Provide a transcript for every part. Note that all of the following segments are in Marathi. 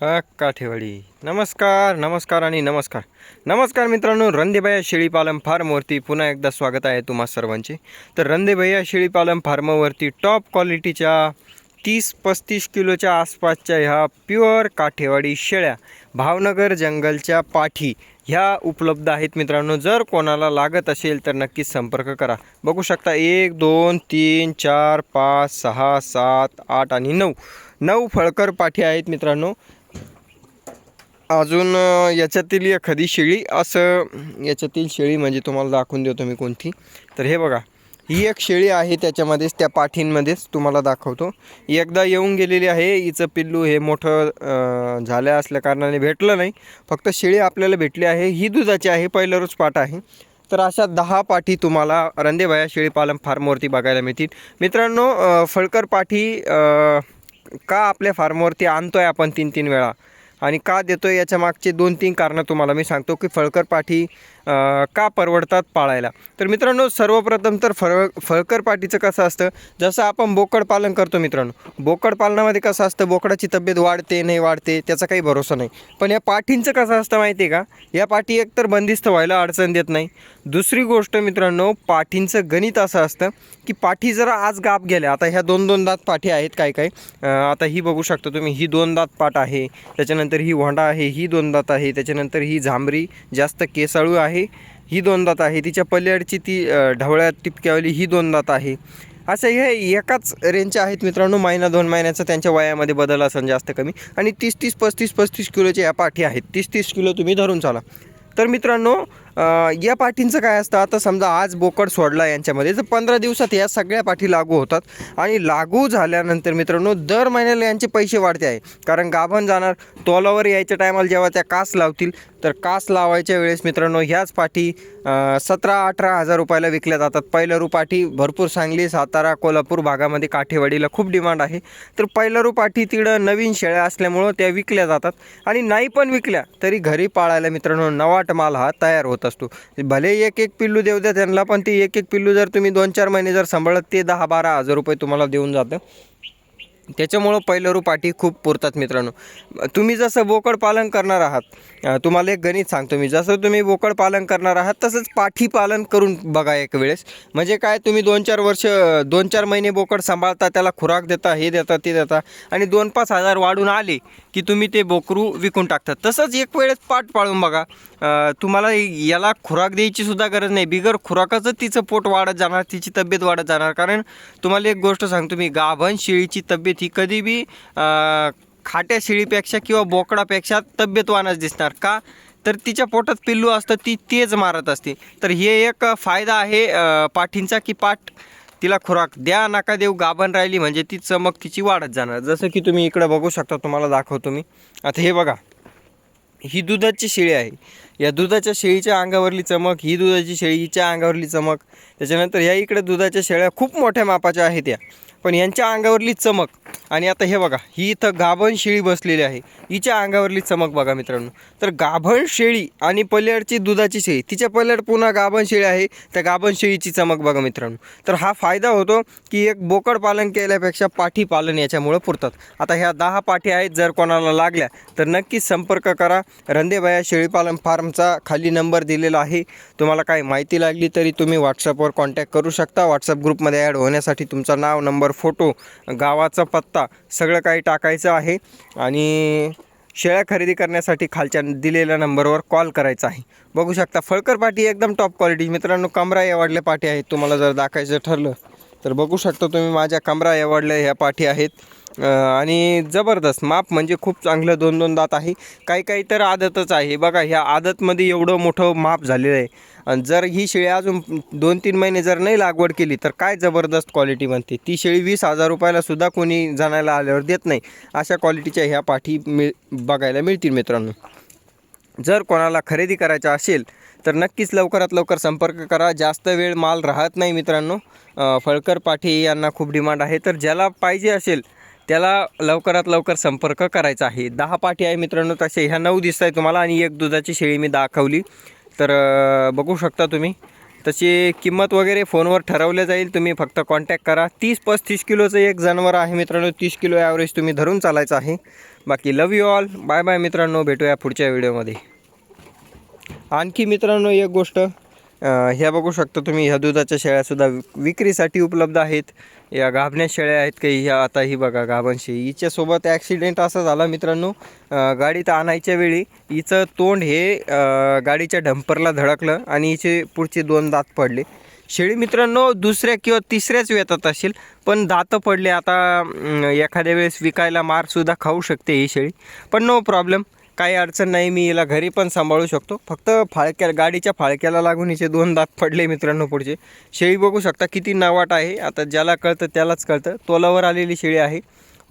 हा काठेवाडी. नमस्कार नमस्कार आणि नमस्कार. नमस्कार मित्रांनो रंदेभैया शेळीपालन फार्मवरती पुन्हा एकदा स्वागत आहे तुम्हा सर्वांचे. तर रंदेभैया शेळीपालन फार्मवरती टॉप क्वालिटीच्या तीस पस्तीस किलोच्या आसपासच्या ह्या प्युअर काठेवाडी शेळ्या भावनगर जंगलच्या पाठी ह्या उपलब्ध आहेत मित्रांनो. जर कोणाला लागत असेल तर नक्कीच संपर्क करा. बघू शकता एक दोन तीन चार पाच सहा सात आठ आणि नऊ. नऊ फळकर पाठी आहेत मित्रांनो. अजून याच्यातील एखादी शेळी असं याच्यातील शेळी म्हणजे तुम्हाला दाखवून देतो मी कोणती. तर हे बघा ही एक शेळी आहे त्याच्यामध्येच त्या पाठींमध्येच तुम्हाला दाखवतो. एकदा येऊन गेलेली आहे हिचं पिल्लू हे मोठं झाल्या झालं असल्या कारणाने भेटलं नाही. फक्त शेळी आपल्याला भेटली आहे ही दुधाची आहे पहिलं रोज पाठ आहे. तर अशा दहा पाठी तुम्हाला रंदेभाया शेळीपालन फार्मवरती बघायला मिळतील. मित्रांनो फळकर पाठी का आपल्या फार्मवरती आणतो आहे आपण तीन तीन वेळा? आणि का देतो आहे याच्या मागचे दोन तीन कारणं तुम्हाला मी सांगतो की फळकर पाठी का परवडतात पाळायला. तर मित्रांनो सर्वप्रथम तर फळ फळकर पाठीचं कसं असतं? जसं आपण बोकड पालन करतो मित्रांनो बोकड पालनामध्ये कसं असतं? बोकडाची तब्येत वाढते नाही वाढते त्याचा काही भरोसा नाही. पण या पाठींचं कसं असतं माहिती आहे का? या पाठी एकतर बंदिस्त व्हायला अडचण देत नाही. दुसरी गोष्ट मित्रांनो पाठींचं गणित असं असतं की पाठी जरा आज गाप गेल्या. आता ह्या दोन दोन दात पाठी आहेत काय काय आता ही बघू शकता तुम्ही ही दोन दात पाठ आहे. त्याच्यानंतर ही व्होंडा आहे ही दोन दात आहे त्याच्यानंतर ही झांबरी जास्त केसाळू आहे ही दोन दात आहे तिच्या पल्याडची ती ढवळ्यात टिपक्यावली ही दोन दात आहे. असं हे एकाच रेंजच्या आहेत मित्रांनो महिना दोन महिन्याचा त्यांच्या वयामध्ये बदल असेल जास्त कमी. आणि तीस तीस पस्तीस पस्तीस किलोच्या या पाठी आहेत. तीस तीस किलो तुम्ही धरून चाला. तर मित्रांनो या पाठींचं काय असतं? आता समजा आज बोकड सोडला यांच्यामध्ये तर पंधरा दिवसात या सगळ्या पाठी लागू होतात. आणि लागू झाल्यानंतर मित्रांनो दर महिन्याला यांचे पैसे वाढते आहे. कारण गाभण जाणार तोलावर यायच्या टायमाला जेव्हा त्या कास लावतील तर कास लावायच्या वेळेस मित्रांनो ह्याच पाठी सतरा अठरा हजार रुपयाला विकल्या जातात. पैलरू पाठी भरपूर सांगली सातारा कोल्हापूर भागामध्ये काठेवाडीला खूप डिमांड आहे. तर पैलरू पाठी तिकडं नवीन शेळ्या असल्यामुळं त्या विकल्या जातात. आणि नाही पण विकल्या तरी घरी पाळायला मित्रांनो नवाट माल हा तयार होतो. असतो. भले एक एक पिल्लू देऊ द्या त्यांना पण ते एक एक पिल्लू जर तुम्ही दोन चार महिने जर सांभाळत ते दहा बारा हजार रुपये तुम्हाला देऊन जातं. त्याच्यामुळं पैलरू पाठी खूप पुरतात मित्रांनो. तुम्ही जसं बोकड पालन करणार आहात तुम्हाला एक गणित सांगतो मी. जसं तुम्ही बोकड पालन करणार आहात तसंच पाठी पालन करून बघा एक वेळेस. म्हणजे काय तुम्ही दोन चार वर्ष दोन चार महिने बोकड सांभाळता त्याला खुराक देता हे देता ते देता आणि दोन पाच हजार वाढून आले की तुम्ही ते बोकरू विकून टाकतात. तसंच एक वेळेस पाठ पाळून बघा. तुम्हाला याला खुराक द्यायची सुद्धा गरज नाही. बिगर खुराकाचं तिचं पोट वाढत जाणार तिची तब्येत वाढत जाणार. कारण तुम्हाला एक गोष्ट सांगतो मी गाभण शेळीची तब्येत ही कधी बी खाट्या शेळीपेक्षा किंवा बोकडापेक्षा तब्येतवानच दिसणार का? तर तिच्या पोटात पिल्लू असतं ती तेज मारत असते. तर हे एक फायदा आहे पाठींचा की पाठ तिला खुराक द्या नका देऊ गाभण राहिली म्हणजे ती चमक तिची वाढत जाणार. जसं की तुम्ही इकडं बघू शकता तुम्हाला दाखवतो मी. आता हे बघा ही दुधाची शेळी आहे. या दुधाच्या शेळीच्या अंगावरली चमक ही दुधाची शेळीच्या अंगावरली चमक त्याच्यानंतर ह्या इकडे दुधाच्या शेळ्या खूप मोठ्या मापाच्या आहेत या. पण यांच्या अंगावरली चमक आणि आता हे बघा ही इथं गाभण शेळी बसलेली आहे. हिच्या अंगावरली चमक बघा मित्रांनो. तर गाभण शेळी आणि पल्याडची दुधाची शेळी तिच्या पल्याड पुन्हा गाभण शेळी आहे त्या गाभण शेळीची चमक बघा मित्रांनो. तर हा फायदा होतो की एक बोकड पालन केल्यापेक्षा पाठी पालन याच्यामुळं पुरतात. आता ह्या दहा पाठी आहेत जर कोणाला लागल्या तर नक्कीच संपर्क करा. रंदेबाया शेळीपालन फार्मचा खाली नंबर दिलेला आहे. तुम्हाला काही माहिती लागली तरी तुम्ही व्हॉट्सअपवर कॉन्टॅक्ट करू शकता. व्हॉट्सअप ग्रुपमध्ये ॲड होण्यासाठी तुमचं नाव नंबर फोटो गावाचा पत्ता सगळं काही टाकायचं आहे. आणि शेळ्या खरेदी करण्यासाठी खालच्या दिलेल्या नंबरवर कॉल करायचा आहे. बघू शकता फळकर पाटी एकदम टॉप क्वालिटी मित्रांनो कमरा एवढल्या पाटी आहेत. तुम्हाला जर दाखायचं ठरलं तर बघू शकता तुम्ही माझ्या कमरा एवढल्या ह्या पाठी आहेत. आणि जबरदस्त माप म्हणजे खूप चांगलं दोन दोन दात आहे. काही काही तर आदतच आहे. बघा ह्या आदतमध्ये एवढं मोठं माप झालेलं आहे. आणि जर ही शेळी अजून दोन तीन महिने जर नाही लागवड केली तर काय जबरदस्त क्वालिटी बनते? ती शेळी वीस हजार रुपयालासुद्धा कोणी जाणायला आल्यावर देत नाही. अशा क्वालिटीच्या ह्या पाठी मिळ बघायला मिळतील मित्रांनो. जर कोणाला खरेदी करायचं असेल तर नक्कीच लवकरात लवकर संपर्क करा. जास्त वेळ माल राहत नाही मित्रांनो. फळकर पाठी यांना खूप डिमांड आहे. तर ज्याला पाहिजे असेल त्याला लवकरात लवकर संपर्क करायचा आहे. दहा पाठी आहे मित्रांनो तसे ह्या नऊ दिसत आहे तुम्हाला आणि एक दुधाची शेळी मी दाखवली. तर बघू शकता तुम्ही. तशी किंमत वगैरे फोनवर ठरवलं जाईल. तुम्ही फक्त कॉन्टॅक्ट करा. तीस पस्तीस किलोचं एक जनावर आहे मित्रांनो. तीस किलो ॲव्हरेज तुम्ही धरून चालायचं आहे. बाकी love you all bye bye मित्रांनो. भेटूया पुढच्या व्हिडिओमध्ये आणखी मित्रांनो एक गोष्ट. ह्या बघू शकता तुम्ही ह्या दुधाच्या शेळ्यासुद्धा विक्रीसाठी उपलब्ध आहेत. या गाभण्या शेळ्या आहेत काही ह्या आता ही बघा गाभण हिच्यासोबत ॲक्सिडेंट असा झाला मित्रांनो गाडीत आणायच्या वेळी हिचं तोंड हे गाडीच्या डंपरला धडकलं आणि हिचे पुढचे दोन दात पडले. शेळी मित्रांनो दुसऱ्या किंवा तिसऱ्याच वेतात असेल पण दातं पडले. आता एखाद्या वेळेस विकायला मारसुद्धा खाऊ शकते ही शेळी. पण नो प्रॉब्लेम काही अडचण नाही मी हिला घरी पण सांभाळू शकतो. फक्त फाळक्या गाडीच्या फाळक्याला लागून हिचे दोन दात पडले मित्रांनो पुढचे. शेळी बघू शकता किती नावाट आहे. आता ज्याला कळतं त्यालाच कळतं. तोलावर आलेली शेळी आहे.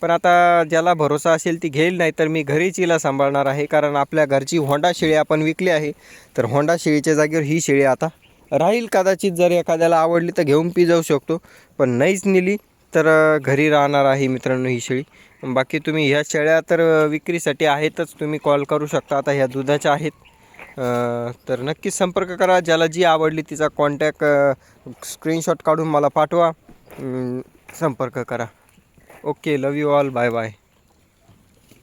पण आता ज्याला भरोसा असेल ती घेईल नाही तर मी घरीच हिला सांभाळणार आहे. कारण आपल्या घरची होंडा शेळी आपण विकली आहे. तर होंडा शेळीच्या जागेवर ही शेळी आता राहील कदाचित. जर एखाद्याला आवडली तर घेऊन पी जाऊ शकतो. पण नाहीच नेली तर घरी राहणार आहे मित्रांनो ही शेळी. बाकी तुम्ही ह्या शेळ्या तर विक्रीसाठी आहेतच. तुम्ही कॉल करू शकता. आता ह्या दुधाच्या आहेत. तर नक्कीच संपर्क करा. ज्याला जी आवडली तिचा कॉन्टॅक्ट स्क्रीनशॉट काढून मला पाठवा. संपर्क करा. Okay love you all bye bye